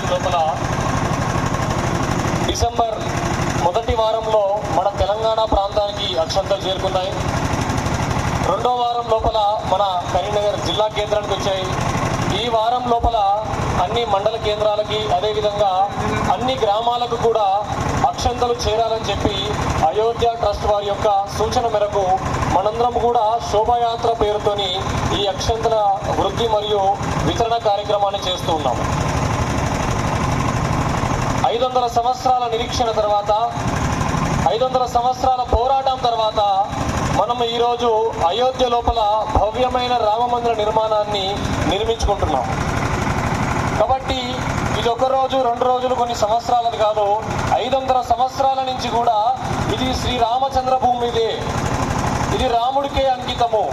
సమయం లోపల డిసెంబర్ మొదటి వారంలో మన తెలంగాణ ప్రాంతానికి అక్షంతలు చేరుకున్నాయి. రెండో వారం లోపల మన కరీంనగర్ జిల్లా కేంద్రానికి వచ్చాయి. ఈ వారం లోపల అన్ని మండల కేంద్రాలకి అదేవిధంగా అన్ని గ్రామాలకు కూడా అక్షంతలు చేరాలని చెప్పి అయోధ్య ట్రస్ట్ వారి యొక్క సూచన మేరకు మనందరం కూడా శోభాయాత్ర పేరుతోని ఈ అక్షంతల వృద్ధి మరియు వితరణ కార్యక్రమాన్ని చేస్తూ ఉన్నాము. ఐదు వందల సంవత్సరాల నిరీక్షణ తర్వాత ఐదు వందల సంవత్సరాల పోరాటం తర్వాత మనం ఈరోజు అయోధ్య లోపల భవ్యమైన రామ మందిర నిర్మాణాన్ని నిర్మించుకుంటున్నాం. కాబట్టి ఇది ఒక రోజు రెండు రోజులు కొన్ని సంవత్సరాలది కాదు ఐదు వందల సంవత్సరాల నుంచి కూడా ఇది శ్రీరామచంద్ర భూమి ఇది రాముడికే అంకితము.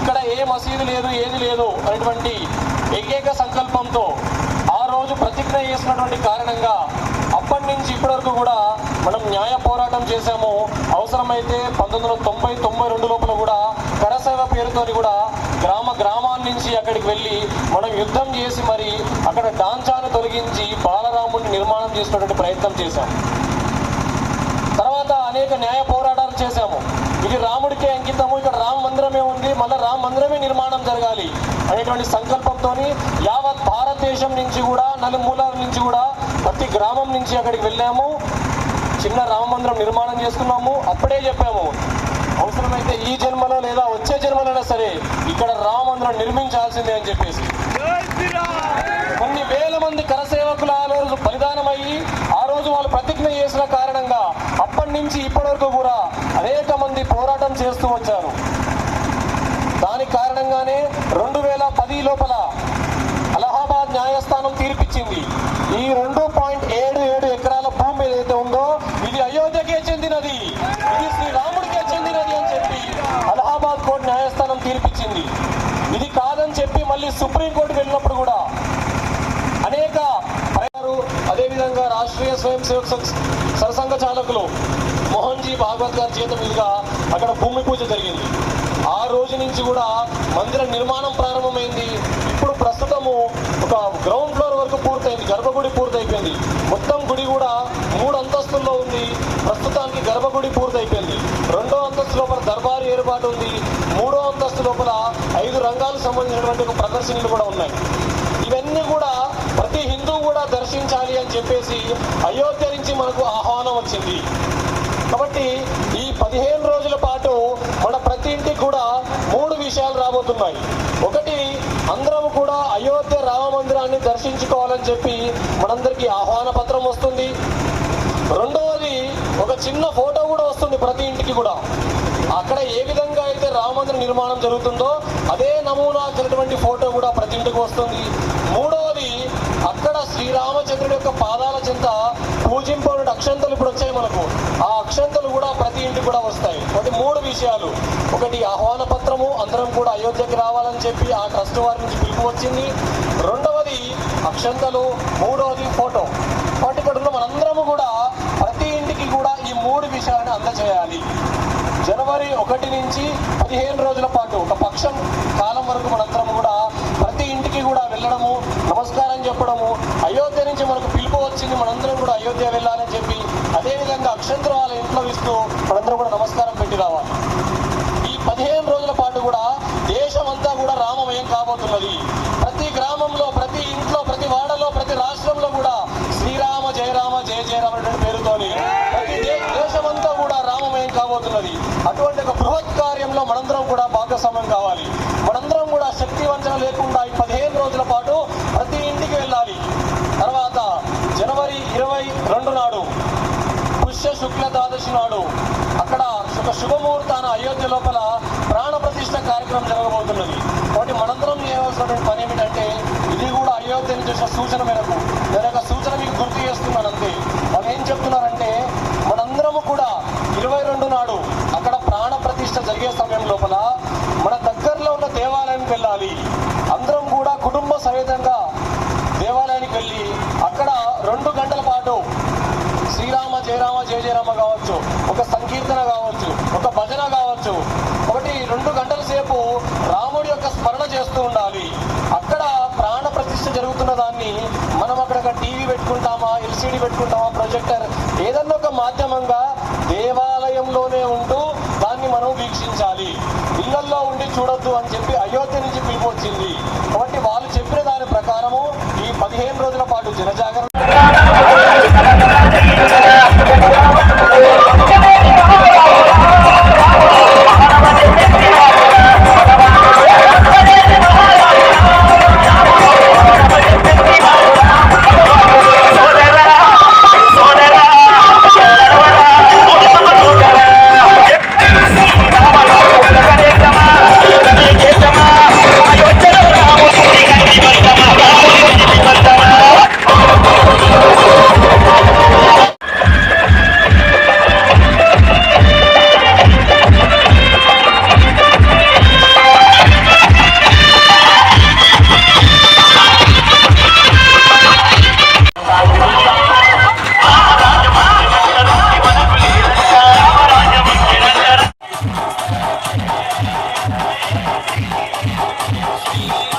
ఇక్కడ ఏ మసీదు లేదు ఏది లేదు అనేటువంటి ఏకైక సంకల్పంతో ఆ రోజు ప్రతిజ్ఞ చేసినటువంటి కారణంగా వరకు కూడా మనం న్యాయ పోరాటం చేశాము. అవసరమైతే పంతొమ్మిది వందల తొంభై తొంభై రెండు లోపల కూడా కరసేవ పేరుతోని కూడా గ్రామ గ్రామాల నుంచి అక్కడికి వెళ్ళి మనం యుద్ధం చేసి మరి అక్కడ డాంచాను తొలగించి బాలరాముడిని నిర్మాణం చేసినటువంటి ప్రయత్నం చేశాం. తర్వాత అనేక న్యాయ పోరాటాలు చేశాము. ఇది రాముడికే అంకితము ఇక్కడ రామ మందిరమే ఉంది మళ్ళీ రామ మందిరమే నిర్మాణం జరగాలి అనేటువంటి సంకల్పంతో యావత్ భారతదేశం నుంచి కూడా నలుమూల నుంచి కూడా ప్రతి గ్రామం నుంచి అక్కడికి వెళ్ళాము. చిన్న రామ మందిరం నిర్మాణం చేసుకున్నాము. అప్పుడే చెప్పాము అవసరమైతే ఈ జన్మలో లేదా వచ్చే జన్మలైనా సరే ఇక్కడ రామ మందిరం నిర్మించాల్సిందే అని చెప్పేసి. కొన్ని వేల మంది కరసేవకులు ఆ రోజు బలిదానమయ్యి ఆ రోజు వాళ్ళు ప్రతిజ్ఞ చేసిన కారణంగా అప్పటి నుంచి ఇప్పటి వరకు కూడా అనేక మంది పోరాటం చేస్తూ వచ్చారు. దాని కారణంగానే రెండు వేల పది లోపల ఈ రెండు పాయింట్ ఏడు ఏడు ఎకరాల భూమి ఏదైతే ఉందో ఇది అయోధ్యకే చెందినది. ఇది శ్రీరాముడికే చెందినది అని చెప్పి అలహాబాద్ కోర్టు న్యాయస్థానం తీర్పిచ్చింది. ఇది కాదని చెప్పి మళ్ళీ సుప్రీంకోర్టుకు వెళ్ళినప్పుడు కూడా అనేక అదేవిధంగా రాష్ట్రీయ స్వయం సేవక సంఘ్ సరసంఘ చాలకులు మోహన్జీ భాగవత్ గారి చేత మీదుగా అక్కడ భూమి పూజ జరిగింది. ఆ రోజు నుంచి కూడా మందిర నిర్మాణం ప్రారంభమైంది ఇప్పుడు ప్రస్తుతము ఒక గ్రౌండ్ ఫ్లోర్ వరకు పూర్తయింది గర్భగుడి పూర్తయిపోయింది మొత్తం గుడి కూడా మూడు అంతస్తుల్లో ఉంది ప్రస్తుతానికి గర్భగుడి పూర్తయిపోయింది. రెండో అంతస్తు లోపల దర్బారు ఏర్పాటు ఉంది. మూడో అంతస్తు లోపల ఐదు రంగాలకు సంబంధించినటువంటి ఒక ప్రదర్శనలు కూడా ఉన్నాయి. ఇవన్నీ కూడా ప్రతి హిందూ కూడా దర్శించాలి అని చెప్పేసి అయోధ్య నుంచి మనకు ఆహ్వానం వచ్చింది. కాబట్టి ఈ పదిహేను రోజుల పాటు మన ప్రతి ఇంటికి కూడా మూడు విషయాలు రాబోతున్నాయి. ఒకటి అందరం కూడా అయోధ్య రామ మందిరాన్ని దర్శించుకోవాలని చెప్పి మనందరికీ ఆహ్వాన పత్రం వస్తుంది రెండవది ఒక చిన్న ఫోటో కూడా ప్రతి ఇంటికి కూడా. అక్కడ ఏ విధంగా అయితే రామమందిర నిర్మాణం జరుగుతుందో అదే నమూనా కలిగినటువంటి ఫోటో కూడా ప్రతి ఇంటికి వస్తుంది. మూడవది అక్కడ శ్రీరామచంద్రుడి యొక్క పాదాల చెంత పూజింపబడిన అక్షంతలు ఇప్పుడు వచ్చాయి మనకు. ఆ అక్షంతలు కూడా ప్రతి ఇంటికి కూడా వస్తాయి. ఒకటి మూడు విషయాలు. ఒకటి ఆహ్వాన పత్రము అందరం కూడా అయోధ్యకి రావాలని చెప్పి ఆ ట్రస్ట్ వారి నుంచి పిలుపు వచ్చింది. రెండవది అక్షంతలు. మూడవది ఫోటో. వాటి ఇక్కడ మనందరము కూడా కూడా ఈ మూడు విషయాలను అందజేయాలి. జనవరి ఒకటి నుంచి పదిహేను రోజుల పాటు ఒక పక్షం కాలం వరకు మనందరం కూడా ప్రతి ఇంటికి కూడా వెళ్ళడము నమస్కారం చెప్పడము అయోధ్య నుంచి మనకు పిలుపు వచ్చింది మనందరం కూడా అయోధ్య వెళ్ళాలని చెప్పి అదేవిధంగా అక్షంతరం వాళ్ళ ఇంట్లో ఇస్తూ మనందరం కూడా నమస్కారం పెట్టి రావాలి. ఈ పదిహేను రోజుల పాటు కూడా దేశం అంతా కూడా రామమయం కాబోతున్నది ప్రతి గ్రామంలో ప్రతి ఇంట్లో ప్రతి వాడలో ప్రతి రాష్ట్రంలో కూడా శ్రీరామ జయరామ జయ జయరామ అనే పేరుతోని ప్రతి దే- దేశమంతా కూడా జరగబోతున్నది అటువంటి ఒక బృహత్ కార్యంలో మనందరం కూడా భాగస్వామ్యం కావాలి. మనందరం కూడా శక్తి వంచన లేకుండా ఈ పదిహేను రోజుల పాటు ప్రతి ఇంటికి వెళ్ళాలి. తర్వాత జనవరి ఇరవై రెండు నాడు పుష్య శుక్ల ద్వాదశి నాడు అక్కడ ఒక శుభముహూర్తాన అయోధ్య లోపల ప్రాణ ప్రతిష్ట కార్యక్రమం జరగబోతున్నది. కాబట్టి మనందరం చేయవలసినటువంటి పని ఏమిటంటే ఇది కూడా అయోధ్య నుంచి సూచన మేరకు నేను ఒక సూచన మీకు గుర్తు చేస్తున్నాను అంతే వాళ్ళు ఏం చెప్తున్నారంటే మనందరము కూడా ఇరవై రెండు నాడు అక్కడ ప్రాణ ప్రతిష్ఠ జరిగే సమయం లోపల మన దగ్గరలో ఉన్న దేవాలయానికి వెళ్ళాలి. అందరం కూడా కుటుంబ సమేతంగా దేవాలయానికి వెళ్ళి అక్కడ రెండు గంటల పాటు శ్రీరామ జయరామ జయ జయరామ కావచ్చు ఒక సంకీర్తన కావచ్చు ఒక భజన కావచ్చు ఒకటి రెండు గంటల సేపు రాముడి యొక్క స్మరణ చేస్తూ ఉండాలి. అక్కడ ప్రాణ ప్రతిష్ఠ జరుగుతున్న దాన్ని మనం అక్కడ టీవీ పెట్టుకుంటామా ఎల్ఈడి పెట్టుకుంటామా ప్రొజెక్టర్ ఏదన్నా ఒక మాధ్యమంగా దేవాలయంలోనే ఉంటూ దాన్ని మనం వీక్షించాలి ఇళ్ళల్లో ఉండి చూడొద్దు అని చెప్పి అయోధ్య నుంచి పిలుపు వచ్చింది. కాబట్టి వాళ్ళు చెప్పిన దాని ప్రకారము ఈ పదిహేను రోజుల పాటు జనజాగరణ Bye.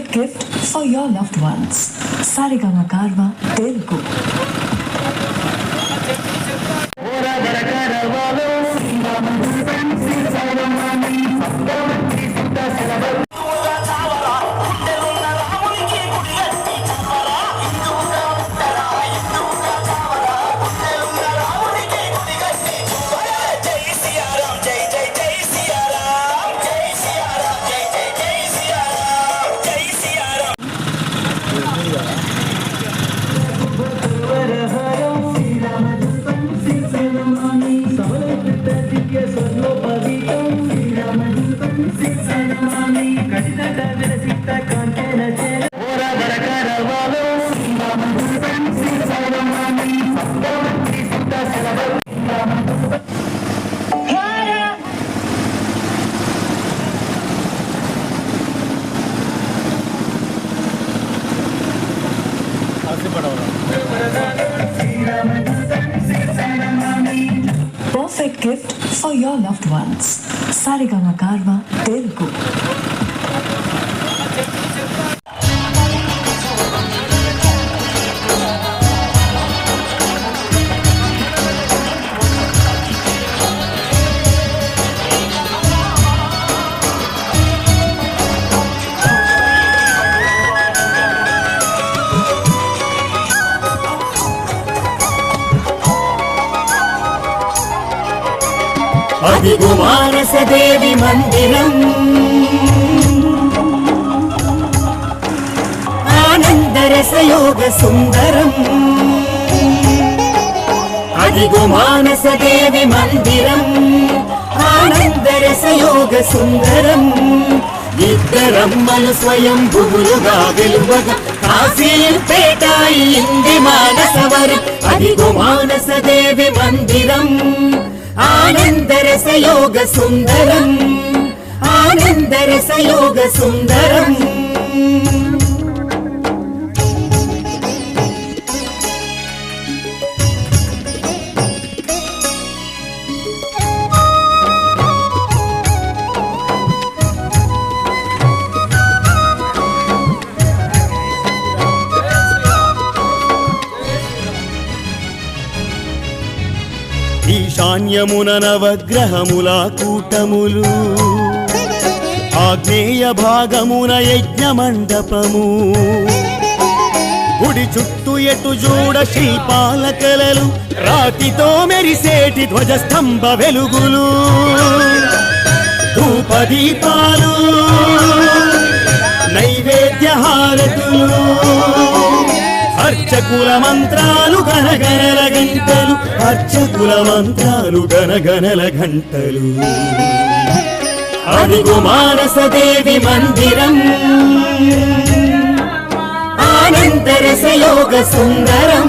Perfect gift for your loved ones. Sarigama Karva Telugu. అదిగు Manasa Devi మందిరం. ఆనందరసయోగ సుందరం. అదిగు మానసదేవి మందిరం. ఆనందరసయోగ సుందరం. ఇద్దరమ్మలు స్వయం భువులుగా వెలువగా కాశీపేటాయి ఇంది మానసవరం. అదిగు మానసదేవి మందిరం. ఆనందరసయోగ సుందరం ఆనందరసయోగ సుందరం ఈశాన్యమున నవగ్రహముల కూటములు. ఆగ్నేయ భాగమున యజ్ఞ మండపము గుడి చుట్టూ ఎటు చూడ శిల్పాల కలలు రాతితో మెరిసేటి ధ్వజస్తంభ వెలుగులు. ధూపదీపాలు నైవేద్య హారతులు. అర్చకుల మంత్రాలు గనగనల గంటలు అర్చకుల మంత్రాలు గనగనల గంటలు. అదిగు మానసదేవి మందిరం ఆనందరసయోగ సుందరం.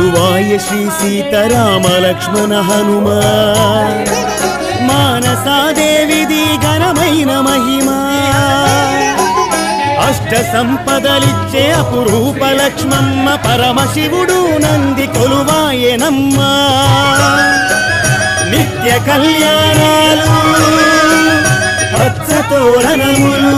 కొలువాయ శ్రీ సీతారామ లక్ష్మణ హనుమ మానసాదేవిది ఘనమైన మహిమ. అష్ట సంపదలిచ్చే అపురూప లక్ష్మమ్మ పరమశివుడు నంది కొలువాయనమ్మ నిత్య కళ్యాణాలు పచ్చ తోరణములు.